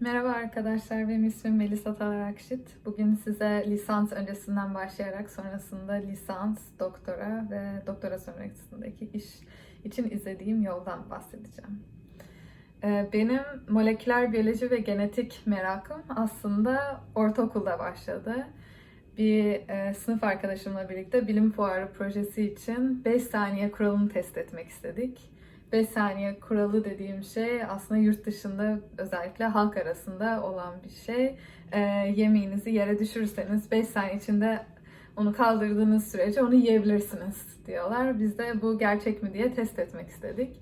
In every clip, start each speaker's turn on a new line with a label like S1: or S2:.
S1: Merhaba arkadaşlar, benim ismim Melisa Talar Akşit. Bugün size lisans öncesinden başlayarak sonrasında lisans, doktora ve doktora sonrasındaki iş için izlediğim yoldan bahsedeceğim. Ee, Benim moleküler biyoloji ve genetik merakım aslında ortaokulda başladı. Bir e, sınıf arkadaşımla birlikte bilim fuarı projesi için 5 saniye kuralını test etmek istedik. 5 saniye kuralı dediğim şey aslında yurt dışında özellikle halk arasında olan bir şey. Ee, yemeğinizi yere düşürürseniz 5 saniye içinde onu kaldırdığınız sürece onu yiyebilirsiniz diyorlar. Biz de bu gerçek mi diye test etmek istedik.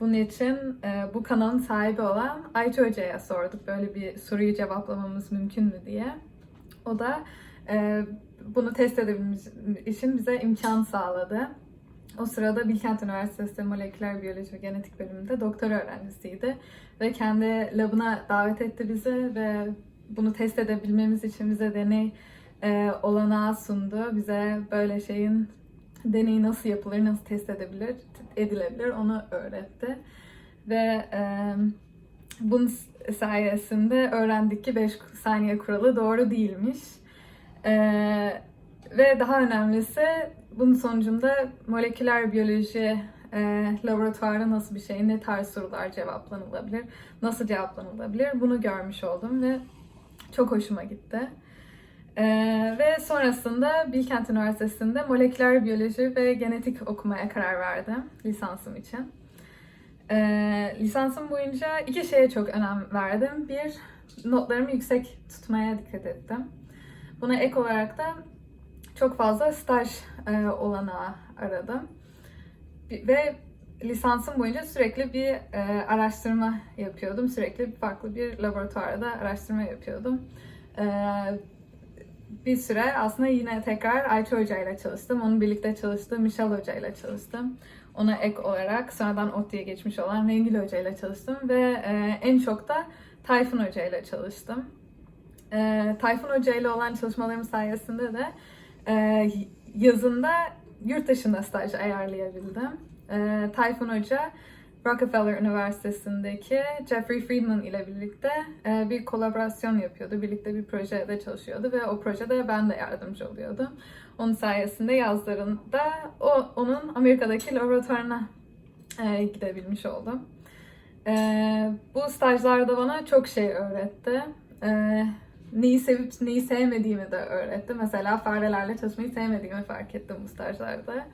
S1: Bunun için e, bu kanalın sahibi olan Ayça Hoca'ya sorduk böyle bir soruyu cevaplamamız mümkün mü diye. O da e, bunu test edebilmemiz için bize imkan sağladı. O sırada Bilkent Üniversitesi Moleküler Biyoloji ve Genetik bölümünde doktora öğrencisiydi. Ve kendi labına davet etti bizi ve bunu test edebilmemiz için bize deney e, olanağı sundu. Bize böyle şeyin deneyi nasıl yapılır, nasıl test edebilir, edilebilir onu öğretti. Ve e, bunun sayesinde öğrendik ki 5 saniye kuralı doğru değilmiş. E, ve daha önemlisi bunun sonucunda moleküler biyoloji e, laboratuvarda nasıl bir şey, ne tarz sorular cevaplanılabilir, nasıl cevaplanılabilir bunu görmüş oldum ve çok hoşuma gitti. E, ve sonrasında Bilkent Üniversitesi'nde moleküler biyoloji ve genetik okumaya karar verdim lisansım için. E, lisansım boyunca iki şeye çok önem verdim. Bir, notlarımı yüksek tutmaya dikkat ettim. Buna ek olarak da çok fazla staj e, olanağı aradım. Ve lisansım boyunca sürekli bir e, araştırma yapıyordum. Sürekli farklı bir laboratuvarda araştırma yapıyordum. E, bir süre aslında yine tekrar Ayça Hoca ile çalıştım. Onun birlikte çalıştığı Michel Hoca ile çalıştım. Ona ek olarak sonradan ODTÜ'ye geçmiş olan Rengil Hoca ile çalıştım. Ve e, en çok da Tayfun Hoca ile çalıştım. E, Tayfun Hoca ile olan çalışmalarım sayesinde de e, yazında yurt dışında staj ayarlayabildim. E, Tayfun Hoca Rockefeller Üniversitesi'ndeki Jeffrey Friedman ile birlikte e, bir kolaborasyon yapıyordu. Birlikte bir projede çalışıyordu ve o projede ben de yardımcı oluyordum. Onun sayesinde yazlarında o onun Amerika'daki laboratuvarına e, gidebilmiş oldum. E, bu stajlarda bana çok şey öğretti. E, neyi sevip neyi sevmediğimi de öğretti. Mesela farelerle çalışmayı sevmediğimi fark ettim bu stajlarda.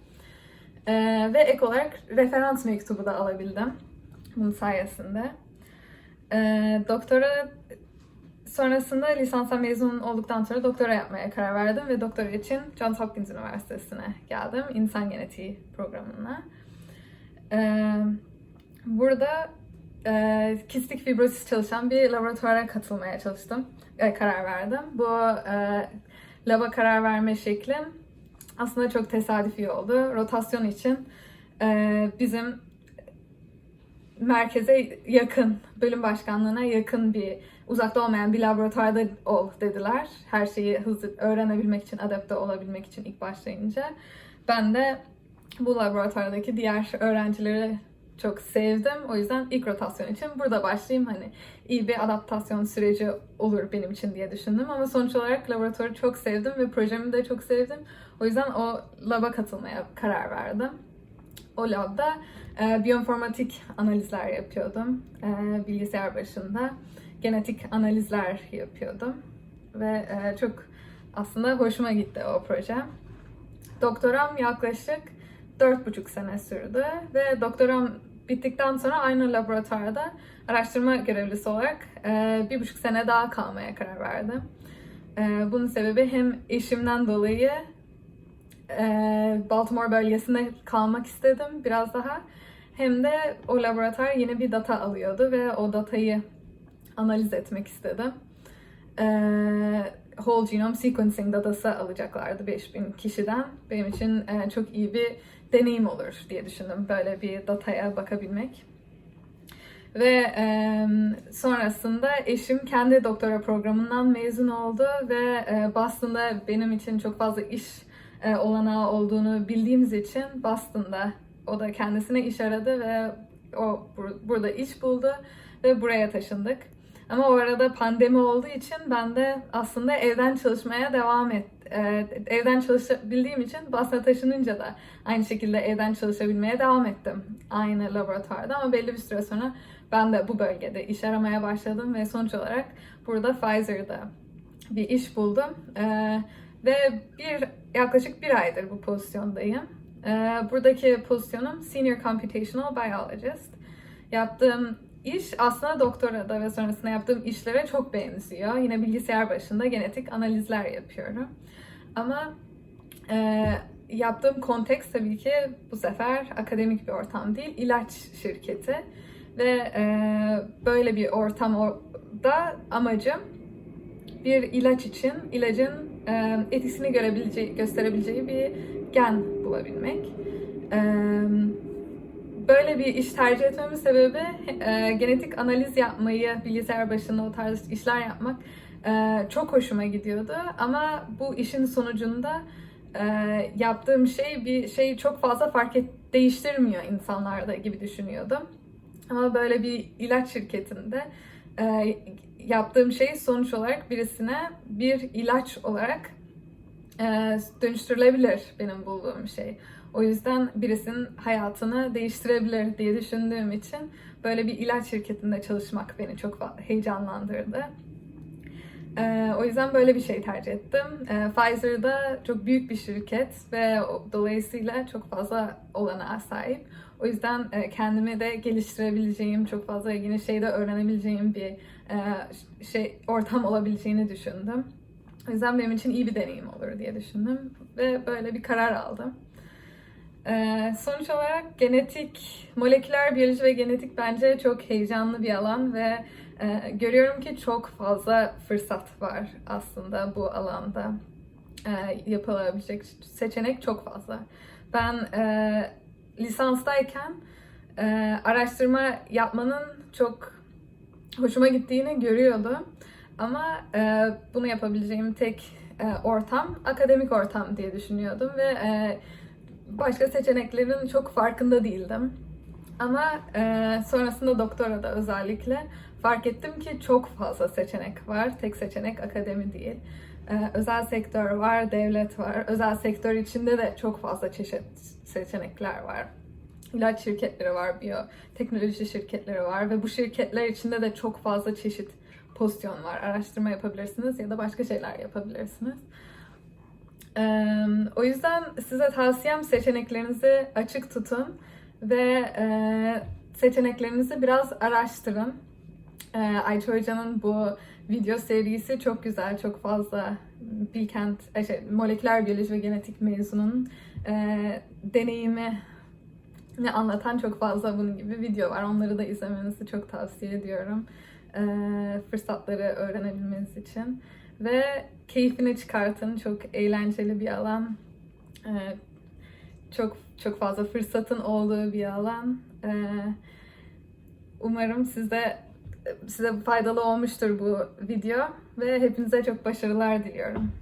S1: Ee, ve ek olarak referans mektubu da alabildim bunun sayesinde. Ee, doktora sonrasında lisanstan mezun olduktan sonra doktora yapmaya karar verdim ve doktora için Johns Hopkins Üniversitesi'ne geldim. İnsan genetiği programına. Ee, burada e, kistik fibrosis çalışan bir laboratuvara katılmaya çalıştım. E, karar verdim. Bu e, laba karar verme şeklim aslında çok tesadüfi oldu. Rotasyon için e, bizim merkeze yakın, bölüm başkanlığına yakın bir, uzakta olmayan bir laboratuvarda ol dediler. Her şeyi hızlı öğrenebilmek için, adapte olabilmek için ilk başlayınca. Ben de bu laboratuvardaki diğer öğrencileri çok sevdim. O yüzden ilk rotasyon için burada başlayayım. Hani iyi bir adaptasyon süreci olur benim için diye düşündüm. Ama sonuç olarak laboratuvarı çok sevdim ve projemi de çok sevdim. O yüzden o laba katılmaya karar verdim. O labda e, biyoinformatik analizler yapıyordum. E, bilgisayar başında genetik analizler yapıyordum. Ve e, çok aslında hoşuma gitti o proje. Doktoram yaklaşık dört buçuk sene sürdü ve doktoram bittikten sonra aynı laboratuvarda araştırma görevlisi olarak e, bir buçuk sene daha kalmaya karar verdim. E, bunun sebebi hem eşimden dolayı e, Baltimore bölgesinde kalmak istedim biraz daha. Hem de o laboratuvar yeni bir data alıyordu ve o datayı analiz etmek istedim. E, whole genome sequencing datası alacaklardı 5000 kişiden. Benim için e, çok iyi bir deneyim olur diye düşündüm böyle bir dataya bakabilmek. Ve e, sonrasında eşim kendi doktora programından mezun oldu ve e, Boston'da benim için çok fazla iş e, olanağı olduğunu bildiğimiz için Boston'da o da kendisine iş aradı ve o bur- burada iş buldu ve buraya taşındık. Ama o arada pandemi olduğu için ben de aslında evden çalışmaya devam et, e, evden çalışabildiğim için Boston'a taşınınca da aynı şekilde evden çalışabilmeye devam ettim. Aynı laboratuvarda ama belli bir süre sonra ben de bu bölgede iş aramaya başladım ve sonuç olarak burada Pfizer'da bir iş buldum. Ee, ve bir yaklaşık bir aydır bu pozisyondayım. Ee, buradaki pozisyonum Senior Computational Biologist. Yaptığım iş aslında doktorada ve sonrasında yaptığım işlere çok benziyor. Yine bilgisayar başında genetik analizler yapıyorum. Ama e, yaptığım konteks tabii ki bu sefer akademik bir ortam değil, ilaç şirketi. Ve e, böyle bir ortamda amacım bir ilaç için ilacın e, etkisini görebileceği, gösterebileceği bir gen bulabilmek. E, bir iş tercih etmemin sebebi e, genetik analiz yapmayı, bilgisayar başında o tarz işler yapmak e, çok hoşuma gidiyordu. Ama bu işin sonucunda e, yaptığım şey bir şey çok fazla fark et, değiştirmiyor insanlarda gibi düşünüyordum. Ama böyle bir ilaç şirketinde e, yaptığım şey sonuç olarak birisine bir ilaç olarak e, dönüştürülebilir benim bulduğum şey. O yüzden birisinin hayatını değiştirebilir diye düşündüğüm için böyle bir ilaç şirketinde çalışmak beni çok heyecanlandırdı. E, o yüzden böyle bir şey tercih ettim. E, Pfizer'da çok büyük bir şirket ve dolayısıyla çok fazla olanağa sahip. O yüzden e, kendimi de geliştirebileceğim, çok fazla yeni şey de öğrenebileceğim bir e, şey ortam olabileceğini düşündüm. O yüzden benim için iyi bir deneyim olur diye düşündüm ve böyle bir karar aldım. E, sonuç olarak genetik, moleküler biyoloji ve genetik bence çok heyecanlı bir alan ve e, görüyorum ki çok fazla fırsat var aslında bu alanda. E, yapılabilecek seçenek çok fazla. Ben e, lisanstayken e, araştırma yapmanın çok hoşuma gittiğini görüyordum. Ama e, bunu yapabileceğim tek e, ortam akademik ortam diye düşünüyordum ve e, başka seçeneklerin çok farkında değildim. Ama e, sonrasında doktora da özellikle fark ettim ki çok fazla seçenek var. Tek seçenek akademi değil. E, özel sektör var, devlet var. Özel sektör içinde de çok fazla çeşit seçenekler var. İlaç şirketleri var, biyoteknoloji şirketleri var ve bu şirketler içinde de çok fazla çeşit pozisyon var. Araştırma yapabilirsiniz ya da başka şeyler yapabilirsiniz. O yüzden size tavsiyem seçeneklerinizi açık tutun ve seçeneklerinizi biraz araştırın. Ayça Hoca'nın bu video serisi çok güzel, çok fazla Bilkent, e, şey, moleküler biyoloji ve genetik mezunun e, deneyimi ne anlatan çok fazla bunun gibi video var. Onları da izlemenizi çok tavsiye ediyorum. E, fırsatları öğrenebilmeniz için. Ve keyfini çıkartın. Çok eğlenceli bir alan. E, çok çok fazla fırsatın olduğu bir alan. E, umarım size size faydalı olmuştur bu video ve hepinize çok başarılar diliyorum.